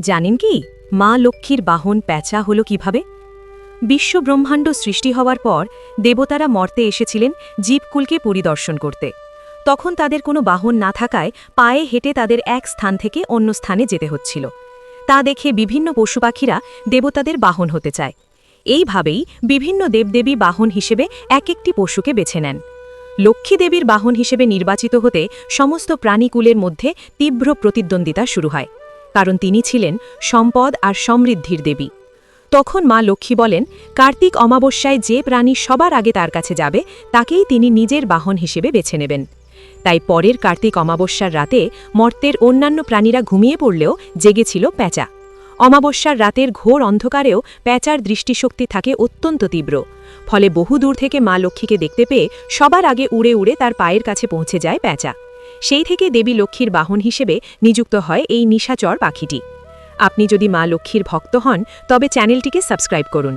জানেন কি? মা লক্ষ্মীর বাহন প্যাঁচা হলো কীভাবে? বিশ্ব ব্রহ্মাণ্ড সৃষ্টি হওয়ার পর দেবতারা মর্তে এসেছিলেন জীবকুলকে পরিদর্শন করতে। তখন তাদের কোনো বাহন না থাকায় পায়ে হেঁটে তাদের এক স্থান থেকে অন্য স্থানে যেতে হচ্ছিল। তা দেখে বিভিন্ন পশু পাখিরা দেবতাদের বাহন হতে চায়। এইভাবেই বিভিন্ন দেবদেবী বাহন হিসেবে এক একটি পশুকে বেছে নেন। লক্ষ্মী দেবীর বাহন হিসেবে নির্বাচিত হতে সমস্ত প্রাণীকুলের মধ্যে তীব্র প্রতিদ্বন্দ্বিতা শুরু হয়। কারণ তিনি ছিলেন সম্পদ আর সমৃদ্ধির দেবী। তখন মা লক্ষ্মী বলেন, কার্তিক অমাবস্যায় যে প্রাণী সবার আগে তার কাছে যাবে, তাকেই তিনি নিজের বাহন হিসেবে বেছে নেবেন। তাই পরের কার্তিক অমাবস্যার রাতে মর্তের অন্যান্য প্রাণীরা ঘুমিয়ে পড়লেও জেগেছিল প্যাঁচা। অমাবস্যার রাতের ঘোর অন্ধকারেও প্যাঁচার দৃষ্টিশক্তি থাকে অত্যন্ত তীব্র। ফলে বহু দূর থেকে মা লক্ষ্মীকে দেখতে পেয়ে সবার আগে উড়ে উড়ে তার পায়ের কাছে পৌঁছে যায় প্যাঁচা। সেই থেকে দেবী লক্ষ্মীর বাহন হিসেবে নিযুক্ত হয় এই নিশাচর পাখিটি। আপনি যদি মা লক্ষ্মীর ভক্ত হন, তবে চ্যানেলটিকে সাবস্ক্রাইব করুন।